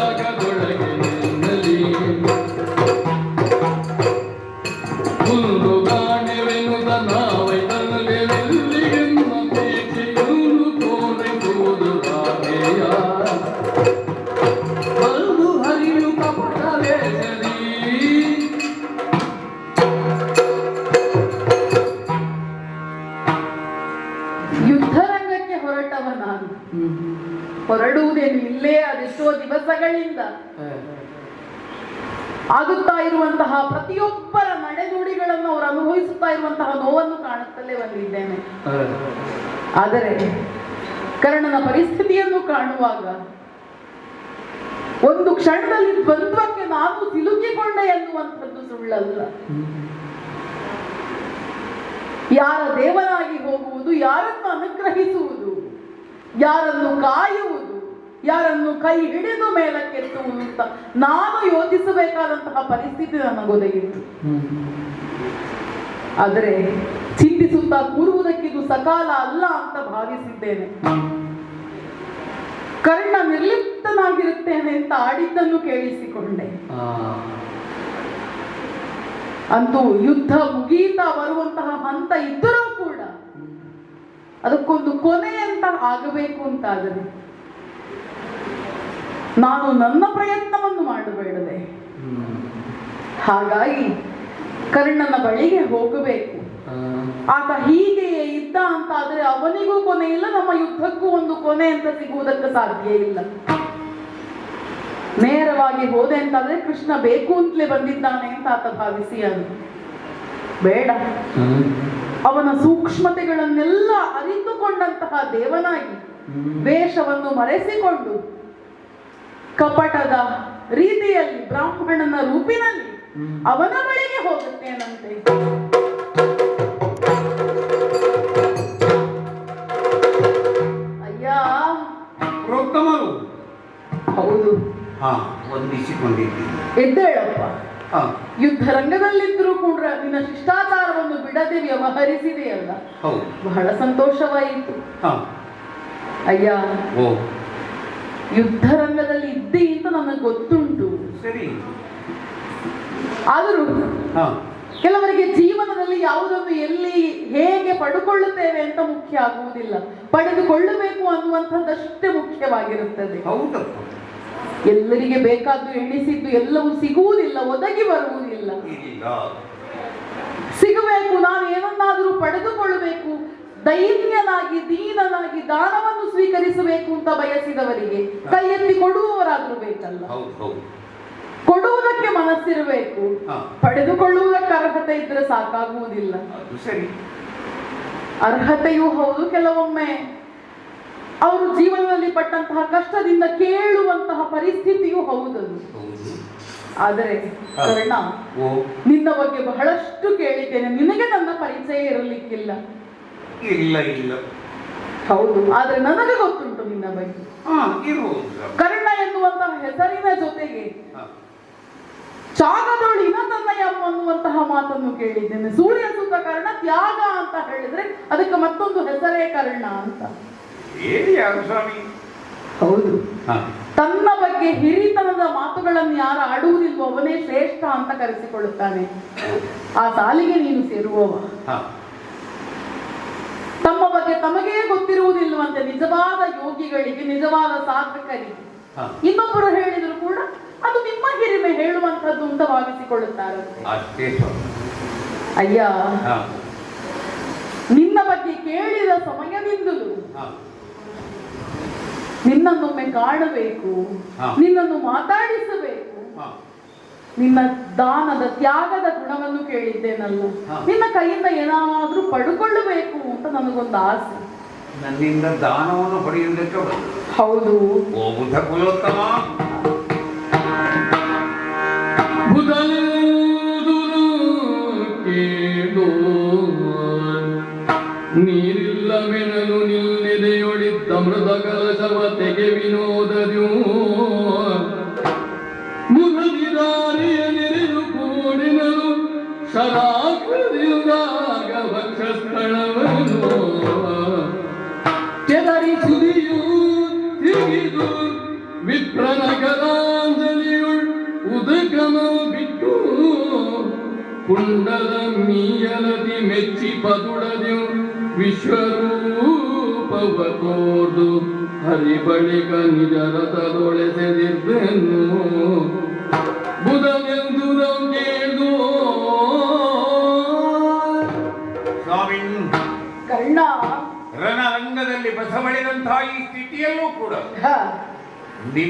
ಆಗುತ್ತಾ ಇರುವಂತಹ ಪ್ರತಿಯೊಬ್ಬರ ನಡೆನುಡಿಗಳನ್ನು ಅವರು ಅನುಭವಿಸುತ್ತಾ ಇರುವಂತಹ ನೋವನ್ನು ಕಾಣುತ್ತಲೇ ಬಂದಿದ್ದೇನೆ. ಆದರೆ ಕರ್ಣನ ಪರಿಸ್ಥಿತಿಯನ್ನು ಕಾಣುವಾಗ ಒಂದು ಕ್ಷಣದಲ್ಲಿ ದ್ವಂದ್ವಕ್ಕೆ ನಾನು ಸಿಲುಕಿಕೊಂಡೆ ಎನ್ನುವಂಥದ್ದು ಸುಳ್ಳಲ್ಲ. ಯಾರ ದೇವನಾಗಿ ಹೋಗುವುದು ಯಾರನ್ನು ಅನುಗ್ರಹಿಸುವುದು ಯಾರನ್ನು ಕಾಯುವುದು ಯಾರನ್ನು ಕೈ ಹಿಡಿದು ಮೇಲಕ್ಕೆತ್ತುವುದು ಅಂತ ನಾನು ಯೋಚಿಸಬೇಕಾದಂತಹ ಪರಿಸ್ಥಿತಿ ನನಗೊದಗಿತ್ತು ಆದರೆ ಚಿಂತಿಸುತ್ತಾ ಕೂರುವುದಕ್ಕಿದು ಸಕಾಲ ಅಲ್ಲ ಅಂತ ಭಾವಿಸಿದ್ದೇನೆ. ಕರ್ಣ ನಿರ್ಲಿಪ್ತನಾಗಿರುತ್ತೇನೆ ಅಂತ ಆಡಿದ್ದನ್ನು ಕೇಳಿಸಿಕೊಂಡೆ. ಅಂತೂ ಯುದ್ಧ ಮುಗೀತಾ ಬರುವಂತಹ ಹಂತ ಇದ್ದರೂ ಕೂಡ ಅದಕ್ಕೊಂದು ಕೊನೆ ಅಂತ ಆಗಬೇಕು ಅಂತಾದರೆ ನಾನು ನನ್ನ ಪ್ರಯತ್ನವನ್ನು ಮಾಡಬೇಡದೆ. ಹಾಗಾಗಿ ಕರ್ಣನ ಬಳಿಗೆ ಹೋಗಬೇಕು. ಆತ ಹೀಗೆಯೇ ಇದ್ದ ಅಂತ ಆದರೆ ಅವನಿಗೂ ಕೊನೆ ಇಲ್ಲ ನಮ್ಮ ಯುದ್ಧಕ್ಕೂ ಒಂದು ಕೊನೆ ಅಂತ ಸಿಗುವುದಕ್ಕೆ ಸಾಧ್ಯ ಇಲ್ಲ. ನೇರವಾಗಿ ಹೋದೆ ಅಂತಾದ್ರೆ ಕೃಷ್ಣ ಬೇಕು ಅಂತಲೇ ಬಂದಿದ್ದಾನೆ ಅಂತ ಆತ ಭಾವಿಸಿ ಅಂತ ಬೇಡ. ಅವನ ಸೂಕ್ಷ್ಮತೆಗಳನ್ನೆಲ್ಲ ಅರಿತುಕೊಂಡಂತಹ ದೇವನಾಗಿ ವೇಷವನ್ನು ಮರೆಸಿಕೊಂಡು ಕಪಟದ ರೀತಿಯಲ್ಲಿ ಬ್ರಾಹ್ಮಣನ ರೂಪಿನಲ್ಲಿ ಅವನ ಬಳಿಗೆ ಹೋಗುತ್ತೇನಂತೆ ಅಯ್ಯ. ಪ್ರೋತ್ತಮರು. ಹೌದು. ಹಾ ಎದ್ದೇಳಪ್ಪ. ಯುದ್ಧ ರಂಗದಲ್ಲಿದ್ದರೂ ಕೂಡ ನಿನ್ನ ಶಿಷ್ಟಾಚಾರವನ್ನು ಬಿಡದೆ ವ್ಯವಹರಿಸಿದೆಯಲ್ಲ. ಹೌದು. ಬಹಳ ಸಂತೋಷವಾಯಿತು. ಹಾ. ಅಯ್ಯ. ಓ. ಯುದ್ಧ ರಂಗದಲ್ಲಿ ಇದ್ದಿ ಅಂತ ನನಗೆ ಗೊತ್ತುಂಟು. ಸರಿ. ಆದರೂ ಕೆಲವರಿಗೆ ಜೀವನದಲ್ಲಿ ಯಾವುದನ್ನು ಎಲ್ಲಿ ಹೇಗೆ ಪಡೆದುಕೊಳ್ಳುತ್ತೇವೆ ಅಂತ ಮುಖ್ಯ ಆಗುವುದಿಲ್ಲ. ಪಡೆದುಕೊಳ್ಳಬೇಕು ಅನ್ನುವಂಥದ್ದಷ್ಟೇ ಮುಖ್ಯವಾಗಿರುತ್ತದೆ. ಹೌದು ಎಲ್ಲರಿಗೆ ಬೇಕಾದ್ದು ಎಣಿಸಿದ್ದು ಎಲ್ಲವೂ ಸಿಗುವುದಿಲ್ಲ ಒದಗಿ ಬರುವುದಿಲ್ಲ. ಸಿಗಬೇಕು ನಾನು ಏನನ್ನಾದರೂ ಪಡೆದುಕೊಳ್ಳಬೇಕು. ದೈನ್ಯನಾಗಿ ದೀನನಾಗಿ ದಾನವನ್ನು ಸ್ವೀಕರಿಸಬೇಕು ಅಂತ ಬಯಸಿದವರಿಗೆ ಕೈ ಎತ್ತಿ ಕೊಡುವವರಾದ್ರೂ ಬೇಕಲ್ಲ. ಕೊಡುವುದಕ್ಕೆ ಮನಸ್ಸಿರಬೇಕು. ಪಡೆದುಕೊಳ್ಳುವುದಕ್ಕೆ ಅರ್ಹತೆ ಇದ್ರೆ ಸಾಕಾಗುವುದಿಲ್ಲ. ಅರ್ಹತೆಯೂ ಹೌದು ಕೆಲವೊಮ್ಮೆ ಅವರು ಜೀವನದಲ್ಲಿ ಪಟ್ಟಂತಹ ಕಷ್ಟದಿಂದ ಕೇಳುವಂತಹ ಪರಿಸ್ಥಿತಿಯೂ ಹೌದದು ಹೌದು. ಆದರೆ. ಕರ್ಣ ನಿನ್ನ ಬಗ್ಗೆ ಬಹಳಷ್ಟು ಕೇಳಿದ್ದೇನೆ. ನಿನಗೆ ನನ್ನ ಪರಿಚಯ ಇರಲಿಕ್ಕಿಲ್ಲ. ಇಲ್ಲ ಇಲ್ಲ. ಹೌದು. ಆದ್ರೆ ನನಗೆ ಗೊತ್ತುಂಟು ನಿನ್ನ ಬಗ್ಗೆ. ಕರ್ಣ ಎನ್ನುವಂತಹ ಹೆಸರಿನ ಜೊತೆಗೆ ಹಾ. ತ್ಯಾಗದೊಳಿನ ತನ್ನಯ್ಯ ಅನ್ನುವಂತಹ ಮಾತನ್ನು ಕೇಳಿದ್ದೇನೆ. ಸೂರ್ಯ ಸುತ್ತ ಕರ್ಣ ತ್ಯಾಗ ಅಂತ ಹೇಳಿದ್ರೆ ಅದಕ್ಕೆ ಮತ್ತೊಂದು ಹೆಸರೇ ಕರ್ಣ ಅಂತ. ಹೌದು. ತನ್ನ ಬಗ್ಗೆ ಹಿರಿತನದ ಮಾತುಗಳನ್ನು ಯಾರು ಆಡುವುದಿಲ್ವೋ ಅವನೇ ಶ್ರೇಷ್ಠ ಅಂತ ಕರೆಸಿಕೊಳ್ಳುತ್ತಾನೆ. ಆ ಸಾಲಿಗೆ ನೀನು ಸೇರುವವ. ತಮ್ಮ ಬಗ್ಗೆ ತಮಗೇ ಗೊತ್ತಿರುವುದಿಲ್ಲವಂತೆ ನಿಜವಾದ ಯೋಗಿಗಳಿಗೆ ನಿಜವಾದ ಸಾಧಕರಿಗೆ. ಇನ್ನೊಬ್ಬರು ಹೇಳಿದ್ರು ಕೂಡ ಅದು ನಿಮ್ಮ ಹಿರಿಮೆ ಹೇಳುವಂತದ್ದು ಅಂತ ಭಾವಿಸಿಕೊಳ್ಳುತ್ತಾರೆ ಅಯ್ಯ ನಿನ್ನ ಬಗ್ಗೆ ಕೇಳಿದ ಸಮಯದಿಂದಲೂ. ನಿನ್ನನ್ನೊಮ್ಮೆ ಕಾಣಬೇಕು. ನಿನ್ನನ್ನು ಮಾತಾಡಿಸಬೇಕು ನಿನ್ನ ದಾನದ ತ್ಯಾಗದ ಗುಣವನ್ನು ಕೇಳಿದ್ದೇನಲ್ಲ? ನಿಮ್ಮ ನಿನ್ನ ಕೈಯಿಂದ ಏನಾದರೂ ಪಡ್ಕೊಳ್ಳಬೇಕು ಅಂತ ನನಗೊಂದು ಆಸೆ. ನನ್ನಿಂದ ದಾನವನ್ನು ಪಡೆಯುವುದಕ್ಕೆ ಹೌದು. ಓ ಬುದ್ಧ ಕುಲೋತ್ತಮ ನೀರಿಲ್ಲವೆನಲು ನಿಲ್ಲೆದೆಯೊಳಿದ್ದ ಮೃತ ಕಲಶವ ತೆಗೆ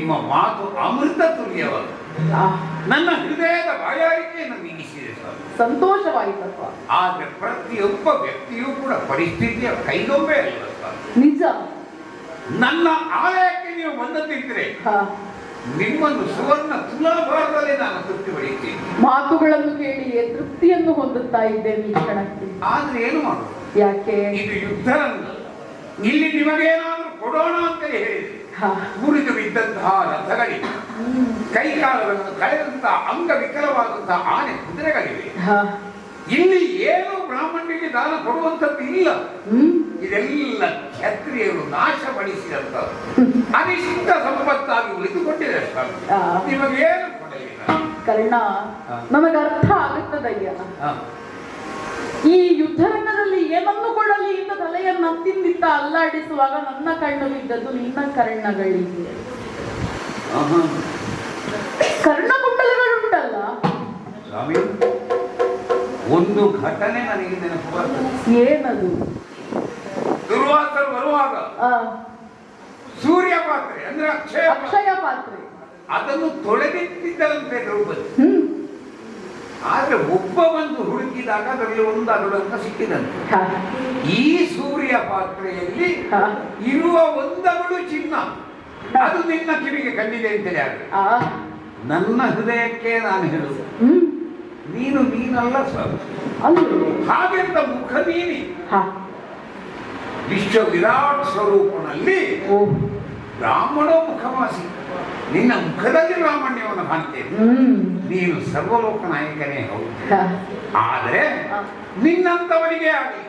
ನಿಮ್ಮ ಮಾತು ಅಮೃತ ತುಲ್ಯವಾದ ನನ್ನ ಹೃದಯದ ಬಾಯಾರಿಕೆಯನ್ನು ನೀಗಿಸಿದೆ ಸಂತೋಷವಾಯಿತಪ್ಪ. ಆದರೆ ಪ್ರತಿಯೊಬ್ಬ ವ್ಯಕ್ತಿಯೂ ಕೂಡ ಪರಿಸ್ಥಿತಿಯ ಕೈಗೊಂಬೆ ಅಲ್ಲ ನಿಜ. ನನ್ನ ಆಲಯಕ್ಕೆ ನೀವು ಬಂದದ್ದಿದ್ರೆ ನಿಮ್ಮನ್ನು ಸುವರ್ಣ ತುಲಾಭಾರದಲ್ಲಿ ನಾನು ತೃಪ್ತಿ ಪಡೆಯುತ್ತೇನೆ ಮಾತುಗಳನ್ನು ಕೇಳಿ ತೃಪ್ತಿಯನ್ನು ಹೊಂದುತ್ತಾ ಇದ್ದೇನೆ ಈ ಕ್ಷಣಕ್ಕೆ. ಆದ್ರೆ ಏನು ಮಾಡುದು? ಯಾಕೆ? ಇದು ಯುದ್ಧ ಇಲ್ಲಿ ನಿಮಗೇನಾದ್ರೂ ಕೊಡೋಣ ಅಂತ ಹೇಳಿದೆ ಹ, ಮುರಿದು ಬಿದ್ದಂತಹ ರಥಗಳಿವೆ. ಹ್ಮ್, ಕಳೆದಂತಹ ಕಳೆದಂತಹ ಅಂಗವಿಕಲವಾದಂತಹ ಆನೆ ಕುದುರೆಗಳಿವೆ. ಇಲ್ಲಿ ಏನು ಬ್ರಾಹ್ಮಣ್ಯಕ್ಕೆ ದಾನ ಕೊಡುವಂಥದ್ದು ಇಲ್ಲ. ಹ್ಮ್, ಇದೆಲ್ಲ ಕ್ಷತ್ರಿಯರು ನಾಶಪಡಿಸಿದಂತ ಅನಿಷ್ಟ ಸಂಪತ್ತಾಗಿ ಉಳಿದುಕೊಂಡಿದೆ ಸ್ವಾಮಿ. ನಿಮಗೇನು ಕೊಡಲಿಲ್ಲ? ಕರ್ಣ ನಮಗರ್ಥ ಆಗುತ್ತದಯ್ಯ. ಈ ಯುದ್ಧರಂಗದಲ್ಲಿ ಏನನ್ನು ಕೊಡಲಿ ಅಂತ ತಲೆಯನ್ನು ತಿಂದಿತ್ತ ಅಲ್ಲಾಡಿಸುವಾಗ ನನ್ನ ಕಣ್ಣು ಬಿದ್ದದ್ದು ನಿನ್ನ ಕರ್ಣಗಳಿಗೆ. ಕರ್ಣಕುಂಡಲಗಳುಂಟಲ್ಲ ಸ್ವಾಮಿ ಒಂದು ಘಟನೆ ನನಗೆ ನೆನಪು ಬರ್ತದೆ. ಏನದು? ದುರ್ವಾಸರು ಬರುವಾಗ ಆ, ಸೂರ್ಯ ಪಾತ್ರೆ ಅಂದ್ರೆ ಅಕ್ಷಯ ಪಾತ್ರೆ. ಅಕ್ಷಯ ಪಾತ್ರೆ. ಅದನ್ನು ತೊಳೆದಿಟ್ಟಿದ್ದರಂತೆ ದ್ರೌಪದಿ. ಆದ್ರೆ ಒಬ್ಬ ಬಂದು ಹುಡುಕಿದಾಗ ಅದರಲ್ಲಿ ಒಂದು ಅಗಡಂತ ಸಿಕ್ಕಿದಂತೆ. ಈ ಸೂರ್ಯ ಪಾತ್ರೆಯಲ್ಲಿ ಇರುವ ಒಂದಗಳು ಚಿನ್ನ. ಅದು ನಿನ್ನ ಕಿವಿಗೆ ಕಂಡಿದೆ ಅಂತೇಳಿ ಆದ್ರೆ. ನನ್ನ ಹೃದಯಕ್ಕೆ ನಾನು ಹೇಳುದು. ನೀನು ನೀನಲ್ಲ ಅಲ್ಲೇ. ಹಾಗೆಂತ ಮುಖ ನೀನಿ ವಿಶ್ವ ವಿರಾಟ್ ಸ್ವರೂಪನಲ್ಲಿ ಬ್ರಾಹ್ಮಣ ಬ್ರಾಹ್ಮಣೋ ಮುಖವಾಸಿ ನಿನ್ನ ಮುಖದಲ್ಲಿ ರಾಮಣ್ಯವನ್ನು ಕಾಣ್ತೇನೆ. ನೀನು ಸರ್ವಲೋಕ ನಾಯಕನೇ ಹೌದು. ಆದರೆ ನಿನ್ನಂತವನಿಗೆ ಆಗಲಿ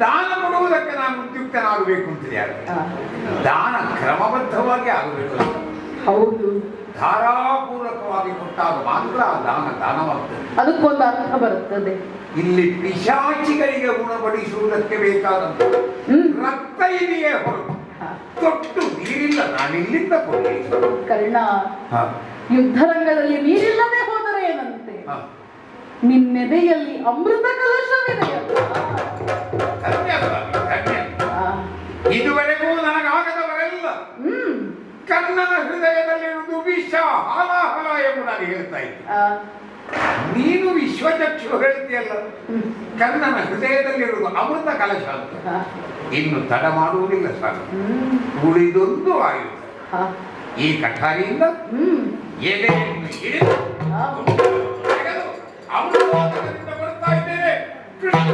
ದಾನ ಕೊಡುವುದಕ್ಕೆ ನಾನು ಉದ್ಯುಕ್ತನಾಗಬೇಕು ಅಂತೇಳಿ ಯಾರು? ದಾನ ಕ್ರಮಬದ್ಧವಾಗಿ ಆಗಬೇಕು. ಹೌದು. ಧಾರಾಪೂರ್ವಕವಾಗಿ ಕೊಟ್ಟಾಗ ಮಾತ್ರ ಆ ದಾನ ದಾನವಾಗ್ತದೆ. ಅದಕ್ಕೊಂದು ಅರ್ಥ ಬರುತ್ತದೆ. ಇಲ್ಲಿ ಪಿಶಾಚಿಗಳಿಗೆ ಗುಣಪಡಿಸುವುದಕ್ಕೆ ಬೇಕಾದಂತ ರಕ್ತ ಇದೆಯೇ ಹೊರತು. ತೊಟ್ಟು ನೀರಿಲ್ಲ ನಾನಿಲ್ಲಿಂದ ಕೊಡಿ ಕರ್ಣ ಯುದ್ಧರಂಗದಲ್ಲಿ ನೀರಿಲ್ಲದೆ ಹೋದರೆ ಏನಂತೆ? ನಿನ್ನೆದೆಯಲ್ಲಿ ಅಮೃತ ಕಲಶವಿದೆ. ಇದುವರೆಗೂ ನನಗಾಗದವರೆಲ್ಲ ಹ್ಮ್. ಹೃದಯದಲ್ಲಿ ಹೃದಯದಲ್ಲಿರುವುದು ವಿಷ ಹಾಲಾಹಲ ಎಂಬುದಾಗಿ ಹೇಳ್ತಾ ಇದ್ದೆ. ಆ, ನೀನು ವಿಶ್ವಚಕ್ಷು ಹೇಳ್ತೀಯಲ್ಲ. ಕನ್ನನ ಹೃದಯದಲ್ಲಿರುವುದು ಅಮೃತ ಕಲಶ ಅಂತ. ಇನ್ನು ತಡ ಮಾಡುವುದಿಲ್ಲ ಸ್ವಾಮಿ. ಉಳಿದೊಂದು ಆಯುಧ ಈ ಕಠಾರಿಯಿಂದ ಹ್ಮ್, ಎದೆಯನ್ನು ಹಿಡಿದು ಅಮೃತೋದಕದಿಂದ ಬರ್ತಾ ಇದ್ದೇನೆ. ಕೃಷ್ಣ!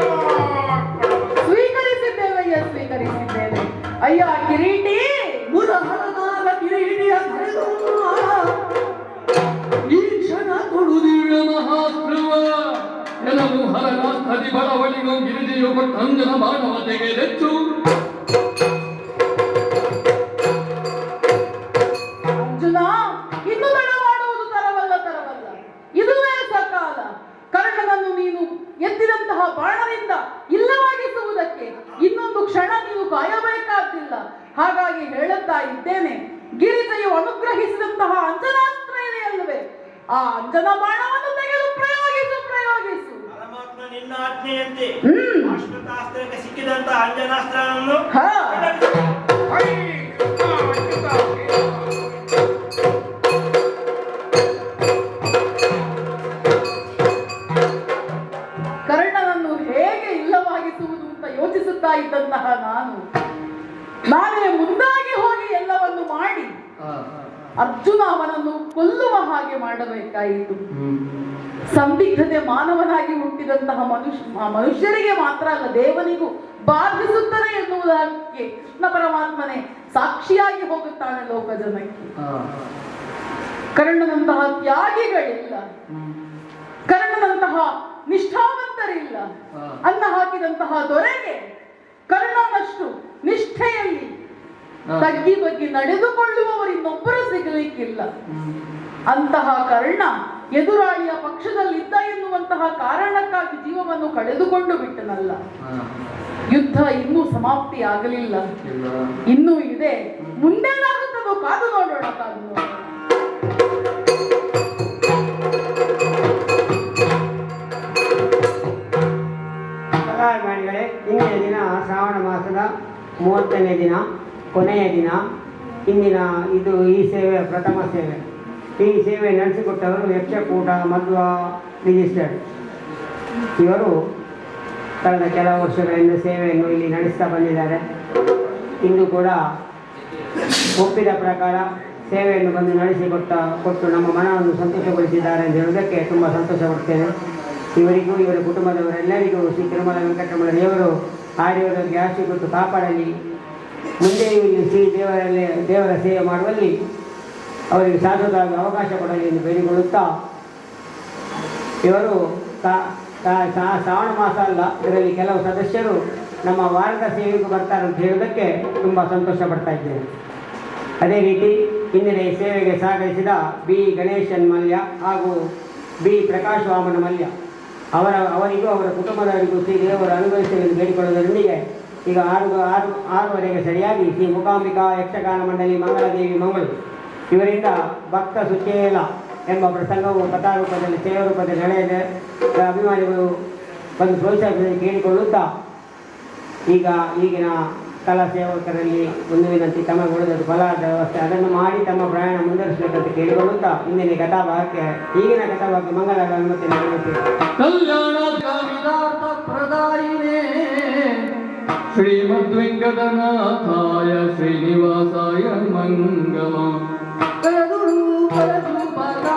ಗಿರಿಜೆಯು ಕೊಟ್ಟಂಜನ ಅರ್ಜುನ ಅವನನ್ನು ಕೊಲ್ಲುವ ಹಾಗೆ ಮಾಡಬೇಕಾಯಿತು. ಸಂದಿಗ್ಧತೆ ಮಾನವನಾಗಿ ಹುಟ್ಟಿದಂತಹ ಮನುಷ್ಯ ಮನುಷ್ಯರಿಗೆ ಮಾತ್ರ ಅಲ್ಲ ದೇವನಿಗೂ ಬಾಧಿಸುತ್ತದೆ ಎನ್ನುವುದಕ್ಕೆ ಕೃಷ್ಣ ಪರಮಾತ್ಮನೇ ಸಾಕ್ಷಿಯಾಗಿ ಹೋಗುತ್ತಾನೆ ಲೋಕ ಜನಕ್ಕೆ ಕರ್ಣನಂತಹ ತ್ಯಾಗಿಗಳಿಲ್ಲ. ಕರ್ಣನಂತಹ ನಿಷ್ಠಾವಂತರಿಲ್ಲ. ಅನ್ನ ಹಾಕಿದಂತಹ ದೊರೆಗೆ ಕರ್ಣನಷ್ಟು ನಿಷ್ಠೆಯಲ್ಲಿ ತಗ್ಗಿ ಬಗ್ಗೆ ನಡೆದುಕೊಳ್ಳುವವರು ಇನ್ನೊಬ್ಬರು ಸಿಗಲಿಕ್ಕಿಲ್ಲ. ಅಂತಹ ಕರ್ಣ ಎದುರಾಳಿಯ ಪಕ್ಷದಲ್ಲಿದ್ದ ಎನ್ನುವಂತಹ ಕಾರಣಕ್ಕಾಗಿ ಜೀವವನ್ನು ಕಳೆದುಕೊಂಡು ಬಿಟ್ಟನಲ್ಲ. ಯುದ್ಧ ಇನ್ನೂ ಸಮಾಪ್ತಿ ಆಗಲಿಲ್ಲ. ಇನ್ನೂ ಇದೆ. ಮುಂದೇನಾಗುತ್ತದೋ ಕಾದು ನೋಡೋಣ ಕಾದು ನೋಡೋಣ. ಇಂದಿನ ದಿನ ಶ್ರಾವಣ ಮಾಸದ ಮೂವತ್ತನೇ ದಿನ. ಕೊನೆಯ ದಿನ, ಇಂದಿನ ಇದು ಈ ಸೇವೆ, ಪ್ರಥಮ ಸೇವೆ. ಈ ಸೇವೆ ನಡೆಸಿಕೊಟ್ಟವರು ಯಕ್ಷಕೂಟ ಮಧ್ವ ರಿಜಿಸ್ಟರ್ಡ್ ಇವರು ಕಳೆದ ಕೆಲವು ವರ್ಷಗಳಿಂದ ಸೇವೆಯನ್ನು ಇಲ್ಲಿ ನಡೆಸ್ತಾ ಬಂದಿದ್ದಾರೆ. ಇಂದು ಕೂಡ ಒಪ್ಪಿದ ಪ್ರಕಾರ ಸೇವೆಯನ್ನು ಬಂದು ನಡೆಸಿಕೊಟ್ಟ, ಕೊಟ್ಟು ನಮ್ಮ ಮನವನ್ನು ಸಂತೋಷಗೊಳಿಸಿದ್ದಾರೆ ಅಂತ ಹೇಳುವುದಕ್ಕೆ ತುಂಬ ಸಂತೋಷಪಡ್ತೇನೆ. ಇವರಿಗೂ, ಇವರ ಕುಟುಂಬದವರೆಲ್ಲರಿಗೂ ಶ್ರೀ ತಿರುಮಲ ವೆಂಕಟರಮಣ ದೇವರು ಆಶೆ ಕೊಟ್ಟು ಕಾಪಾಡಲಿ. ಮುಂದೆಯೂ ಇಲ್ಲಿ ಶ್ರೀ ದೇವರಲ್ಲಿ, ದೇವರ ಸೇವೆ ಮಾಡುವಲ್ಲಿ ಅವರಿಗೆ ಸಾಧ್ಯದ ಅವಕಾಶ ಕೊಡಲಿ ಎಂದು ಬೇಡಿಕೊಳ್ಳುತ್ತಾ, ಇವರು ಶ್ರಾವಣ ಮಾಸ ಅಲ್ಲ, ಇದರಲ್ಲಿ ಕೆಲವು ಸದಸ್ಯರು ನಮ್ಮ ವಾರದ ಸೇವೆಗೂ ಬರ್ತಾರೆ ಅಂತ ಹೇಳುವುದಕ್ಕೆ ತುಂಬ ಸಂತೋಷ ಪಡ್ತಾ ಇದ್ದೇನೆ. ಅದೇ ರೀತಿ ಇಂದಿನ ಸೇವೆಗೆ ಸಹಕರಿಸಿದ ಬಿ. ಗಣೇಶನ್ ಮಲ್ಯ ಹಾಗೂ ಬಿ. ಪ್ರಕಾಶ್ ವಾಮನ ಮಲ್ಯ. ಅವರ, ಅವರಿಗೂ ಅವರ ಕುಟುಂಬದವರಿಗೂ ಶ್ರೀ ದೇವರು ಅನುಭವಿಸಲು ಬೇಡಿಕೊಳ್ಳುವುದರೊಂದಿಗೆ ಈಗ ಆರು ಆರು ಆರೂವರೆಗೆ ಸರಿಯಾಗಿ ಶ್ರೀ ಮುಕಾಂಬಿಕಾ ಯಕ್ಷಗಾನ ಮಂಡಳಿ ಮಂಗಳದೇವಿ ಮಂಗಳೂರು. ಇವರಿಂದ ಭಕ್ತ ಸುಚೇಲ ಎಂಬ ಪ್ರಸಂಗವು ಕಥಾರೂಪದಲ್ಲಿ ರೂಪದಲ್ಲಿ ನಡೆಯದೆ ಅಭಿಮಾನಿಗಳು ಬಂದು ಪ್ರೋತ್ಸಾಹಿಸಲು ಕೇಳಿಕೊಳ್ಳುತ್ತಾ, ಈಗ ಈಗಿನ ಕಲಾ ಸೇವಕರಲ್ಲಿ ಒಂದು ವಿನಂತಿ ತಮಗೆ ಉಳಿದದ್ದು ಫಲಾದ ವ್ಯವಸ್ಥೆ, ಅದನ್ನು ಮಾಡಿ ತಮ್ಮ ಪ್ರಯಾಣ ಮುಂದುವರಿಸಬೇಕಂತ ಕೇಳಿಕೊಳ್ಳುತ್ತಾ, ಇಂದಿನ ಕಥಾಭಾಗಕ್ಕೆ, ಈಗಿನ ಕಥಾಭಾಗಕ್ಕೆ ಮಂಗಳ ಅನುಮತಿ ನೀಡುತ್ತೇವೆ. శ్రీమద్వెంకటనాథాయ శ్రీనివాసాయ మంగళం. కరుణూ పరదు పదా